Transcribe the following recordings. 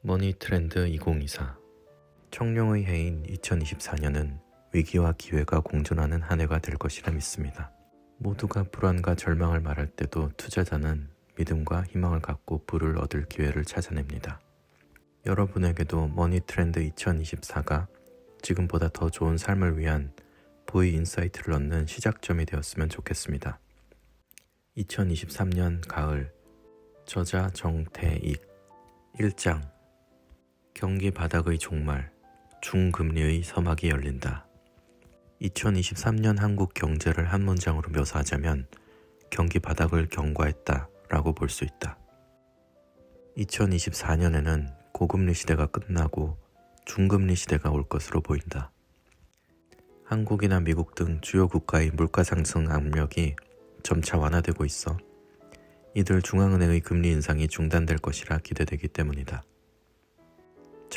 머니 트렌드 2024 청룡의 해인 2024년은 위기와 기회가 공존하는 한 해가 될 것이라 믿습니다. 모두가 불안과 절망을 말할 때도 투자자는 믿음과 희망을 갖고 부를 얻을 기회를 찾아냅니다. 여러분에게도 머니 트렌드 2024가 지금보다 더 좋은 삶을 위한 보이 인사이트를 얻는 시작점이 되었으면 좋겠습니다. 2023년 가을 저자 정태익 1장 경기 바닥의 종말 중금리의 서막이 열린다. 2023년 한국 경제를 한 문장으로 묘사하자면 경기 바닥을 경과했다 라고 볼 수 있다. 2024년에는 고금리 시대가 끝나고 중금리 시대가 올 것으로 보인다. 한국이나 미국 등 주요 국가의 물가 상승 압력이 점차 완화되고 있어 이들 중앙은행의 금리 인상이 중단될 것이라 기대되기 때문이다.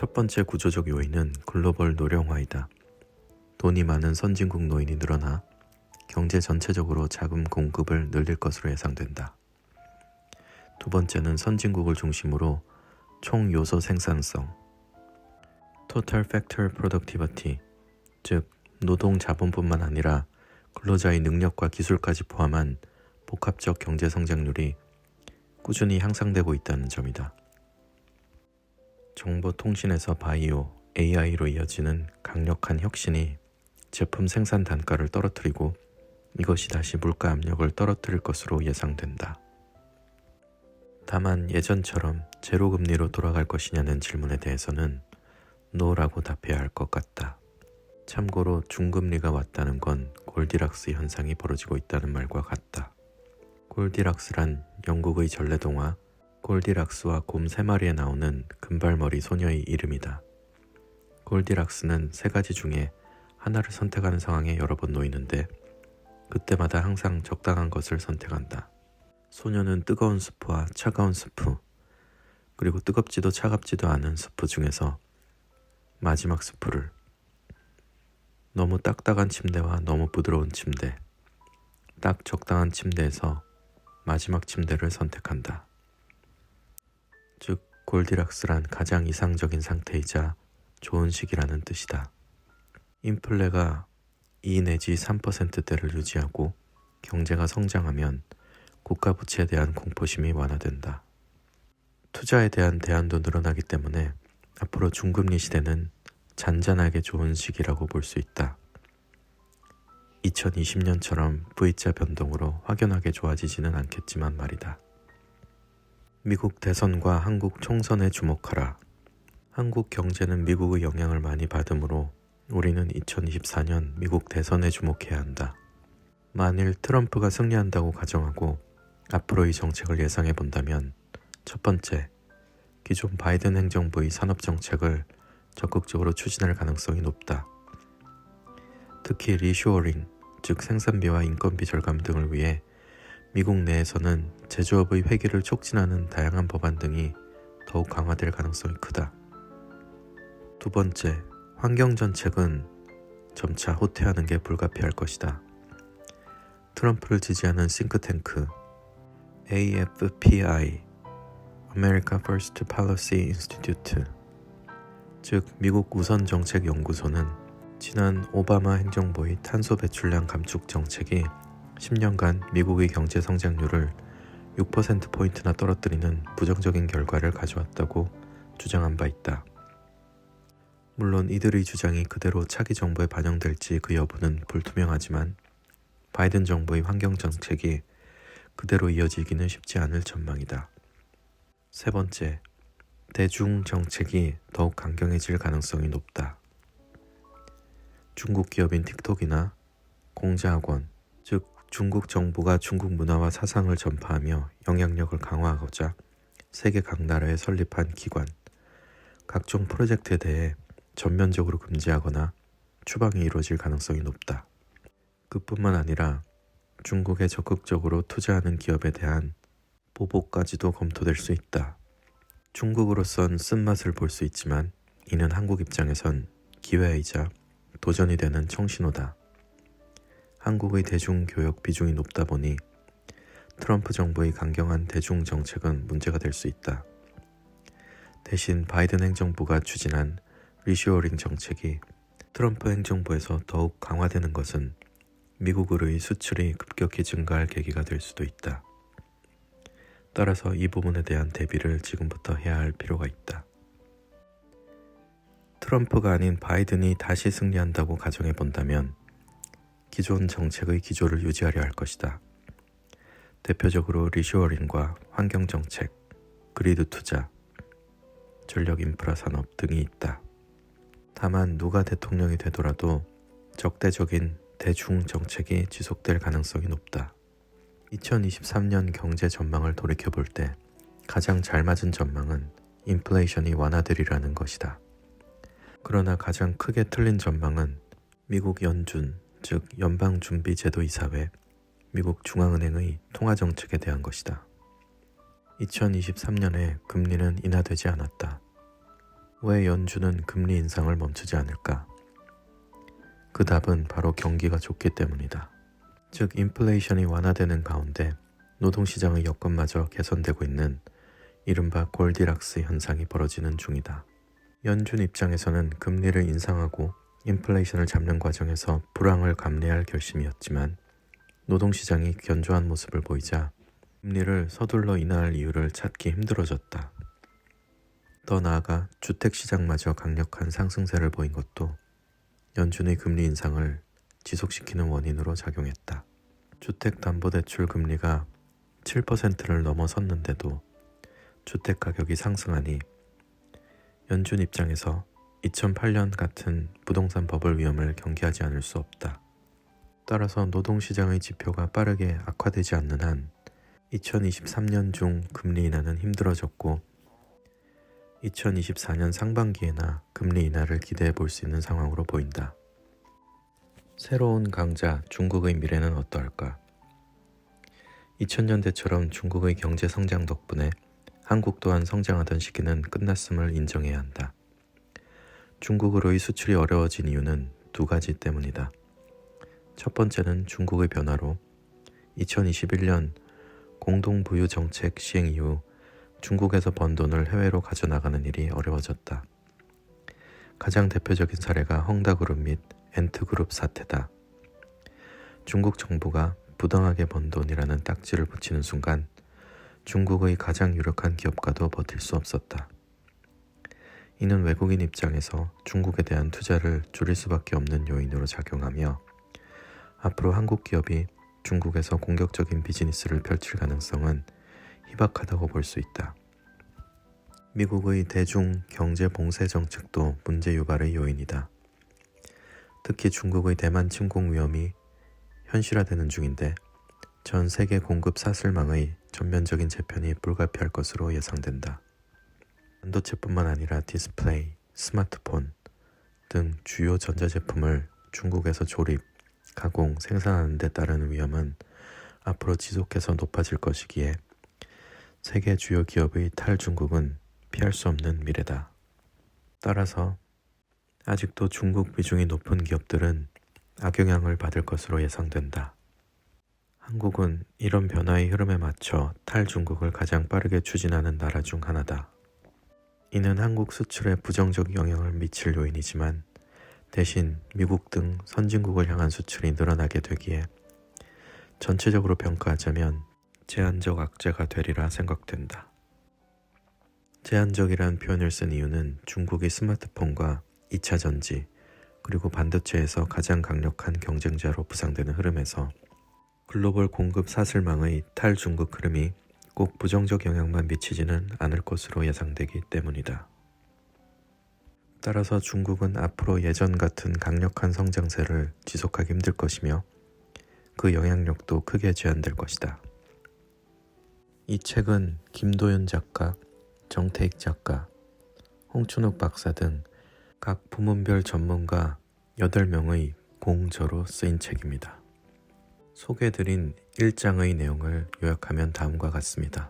첫 번째 구조적 요인은 글로벌 노령화이다. 돈이 많은 선진국 노인이 늘어나 경제 전체적으로 자금 공급을 늘릴 것으로 예상된다. 두 번째는 선진국을 중심으로 총 요소 생산성, Total Factor Productivity, 즉 노동 자본뿐만 아니라 근로자의 능력과 기술까지 포함한 복합적 경제 성장률이 꾸준히 향상되고 있다는 점이다. 정보통신에서 바이오, AI로 이어지는 강력한 혁신이 제품 생산 단가를 떨어뜨리고 이것이 다시 물가 압력을 떨어뜨릴 것으로 예상된다. 다만 예전처럼 제로금리로 돌아갈 것이냐는 질문에 대해서는 노라고 답해야 할 것 같다. 참고로 중금리가 왔다는 건 골디락스 현상이 벌어지고 있다는 말과 같다. 골디락스란 영국의 전래동화 골디락스와 곰 세 마리에 나오는 금발머리 소녀의 이름이다. 골디락스는 세 가지 중에 하나를 선택하는 상황에 여러 번 놓이는데 그때마다 항상 적당한 것을 선택한다. 소녀는 뜨거운 스프와 차가운 스프, 그리고 뜨겁지도 차갑지도 않은 스프 중에서 마지막 스프를 너무 딱딱한 침대와 너무 부드러운 침대, 딱 적당한 침대에서 마지막 침대를 선택한다. 즉, 골디락스란 가장 이상적인 상태이자 좋은 시기라는 뜻이다. 인플레가 2 내지 3%대를 유지하고 경제가 성장하면 국가 부채에 대한 공포심이 완화된다. 투자에 대한 대안도 늘어나기 때문에 앞으로 중금리 시대는 잔잔하게 좋은 시기라고 볼 수 있다. 2020년처럼 V자 변동으로 확연하게 좋아지지는 않겠지만 말이다. 미국 대선과 한국 총선에 주목하라. 한국 경제는 미국의 영향을 많이 받으므로 우리는 2024년 미국 대선에 주목해야 한다. 만일 트럼프가 승리한다고 가정하고 앞으로의 정책을 예상해 본다면 첫 번째, 기존 바이든 행정부의 산업 정책을 적극적으로 추진할 가능성이 높다. 특히 리쇼어링, 즉 생산비와 인건비 절감 등을 위해 미국 내에서는 제조업의 회귀를 촉진하는 다양한 법안 등이 더욱 강화될 가능성이 크다. 두 번째, 환경 정책은 점차 후퇴하는 게 불가피할 것이다. 트럼프를 지지하는 싱크탱크 AFPI America First Policy Institute 즉 미국 우선 정책 연구소는 지난 오바마 행정부의 탄소 배출량 감축 정책이 10년간 미국의 경제 성장률을 6%포인트나 떨어뜨리는 부정적인 결과를 가져왔다고 주장한 바 있다. 물론 이들의 주장이 그대로 차기 정부에 반영될지 그 여부는 불투명하지만 바이든 정부의 환경 정책이 그대로 이어지기는 쉽지 않을 전망이다. 세 번째, 대중 정책이 더욱 강경해질 가능성이 높다. 중국 기업인 틱톡이나 공자학원, 즉 중국 정부가 중국 문화와 사상을 전파하며 영향력을 강화하고자 세계 각 나라에 설립한 기관, 각종 프로젝트에 대해 전면적으로 금지하거나 추방이 이루어질 가능성이 높다. 그뿐만 아니라 중국에 적극적으로 투자하는 기업에 대한 보복까지도 검토될 수 있다. 중국으로선 쓴맛을 볼 수 있지만 이는 한국 입장에선 기회이자 도전이 되는 청신호다. 한국의 대중교역 비중이 높다 보니 트럼프 정부의 강경한 대중 정책은 문제가 될 수 있다. 대신 바이든 행정부가 추진한 리쇼어링 정책이 트럼프 행정부에서 더욱 강화되는 것은 미국으로의 수출이 급격히 증가할 계기가 될 수도 있다. 따라서 이 부분에 대한 대비를 지금부터 해야 할 필요가 있다. 트럼프가 아닌 바이든이 다시 승리한다고 가정해 본다면 기존 정책의 기조를 유지하려 할 것이다. 대표적으로 리쇼어링과 환경 정책, 그리드 투자, 전력 인프라 산업 등이 있다. 다만 누가 대통령이 되더라도 적대적인 대중 정책이 지속될 가능성이 높다. 2023년 경제 전망을 돌이켜 볼 때 가장 잘 맞은 전망은 인플레이션이 완화되리라는 것이다. 그러나 가장 크게 틀린 전망은 미국 연준, 즉 연방준비제도이사회, 미국 중앙은행의 통화정책에 대한 것이다. 2023년에 금리는 인하되지 않았다. 왜 연준은 금리 인상을 멈추지 않을까? 그 답은 바로 경기가 좋기 때문이다. 즉, 인플레이션이 완화되는 가운데 노동시장의 여건마저 개선되고 있는 이른바 골디락스 현상이 벌어지는 중이다. 연준 입장에서는 금리를 인상하고 인플레이션을 잡는 과정에서 불황을 감내할 결심이었지만 노동시장이 견조한 모습을 보이자 금리를 서둘러 인하할 이유를 찾기 힘들어졌다. 더 나아가 주택시장마저 강력한 상승세를 보인 것도 연준의 금리 인상을 지속시키는 원인으로 작용했다. 주택담보대출 금리가 7%를 넘어섰는데도 주택가격이 상승하니 연준 입장에서 2008년 같은 부동산 버블 위험을 경계하지 않을 수 없다. 따라서 노동시장의 지표가 빠르게 악화되지 않는 한 2023년 중 금리 인하는 힘들어졌고 2024년 상반기에나 금리 인하를 기대해 볼 수 있는 상황으로 보인다. 새로운 강자 중국의 미래는 어떠할까? 2000년대처럼 중국의 경제 성장 덕분에 한국 또한 성장하던 시기는 끝났음을 인정해야 한다. 중국으로의 수출이 어려워진 이유는 두 가지 때문이다. 첫 번째는 중국의 변화로 2021년 공동부유 정책 시행 이후 중국에서 번 돈을 해외로 가져나가는 일이 어려워졌다. 가장 대표적인 사례가 헝다그룹 및 엔트그룹 사태다. 중국 정부가 부당하게 번 돈이라는 딱지를 붙이는 순간 중국의 가장 유력한 기업과도 버틸 수 없었다. 이는 외국인 입장에서 중국에 대한 투자를 줄일 수밖에 없는 요인으로 작용하며 앞으로 한국 기업이 중국에서 공격적인 비즈니스를 펼칠 가능성은 희박하다고 볼 수 있다. 미국의 대중 경제 봉쇄 정책도 문제 유발의 요인이다. 특히 중국의 대만 침공 위험이 현실화되는 중인데 전 세계 공급 사슬망의 전면적인 재편이 불가피할 것으로 예상된다. 반도체뿐만 아니라 디스플레이, 스마트폰 등 주요 전자제품을 중국에서 조립, 가공, 생산하는 데 따르는 위험은 앞으로 지속해서 높아질 것이기에 세계 주요 기업의 탈중국은 피할 수 없는 미래다. 따라서 아직도 중국 비중이 높은 기업들은 악영향을 받을 것으로 예상된다. 한국은 이런 변화의 흐름에 맞춰 탈중국을 가장 빠르게 추진하는 나라 중 하나다. 이는 한국 수출에 부정적 영향을 미칠 요인이지만 대신 미국 등 선진국을 향한 수출이 늘어나게 되기에 전체적으로 평가하자면 제한적 악재가 되리라 생각된다. 제한적이란 표현을 쓴 이유는 중국의 스마트폰과 2차 전지 그리고 반도체에서 가장 강력한 경쟁자로 부상되는 흐름에서 글로벌 공급 사슬망의 탈중국 흐름이 꼭 부정적 영향만 미치지는 않을 것으로 예상되기 때문이다. 따라서 중국은 앞으로 예전 같은 강력한 성장세를 지속하기 힘들 것이며 그 영향력도 크게 제한될 것이다. 이 책은 김도연 작가, 정태익 작가, 홍춘욱 박사 등 각 부문별 전문가 8명의 공저로 쓰인 책입니다. 소개드린 1장의 내용을 요약하면 다음과 같습니다.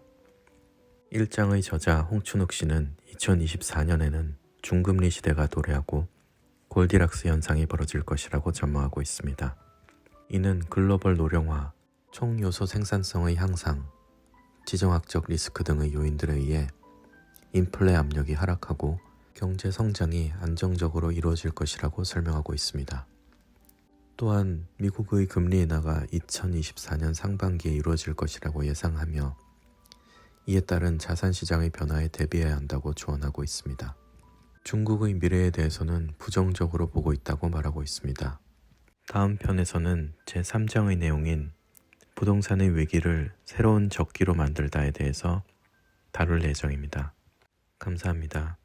1장의 저자 홍춘욱 씨는 2024년에는 중금리 시대가 도래하고 골디락스 현상이 벌어질 것이라고 전망하고 있습니다. 이는 글로벌 노령화, 총 요소 생산성의 향상, 지정학적 리스크 등의 요인들에 의해 인플레 압력이 하락하고 경제 성장이 안정적으로 이루어질 것이라고 설명하고 있습니다. 또한 미국의 금리 인하가 2024년 상반기에 이루어질 것이라고 예상하며 이에 따른 자산 시장의 변화에 대비해야 한다고 조언하고 있습니다. 중국의 미래에 대해서는 부정적으로 보고 있다고 말하고 있습니다. 다음 편에서는 제3장의 내용인 부동산의 위기를 새로운 적기로 만들다에 대해서 다룰 예정입니다. 감사합니다.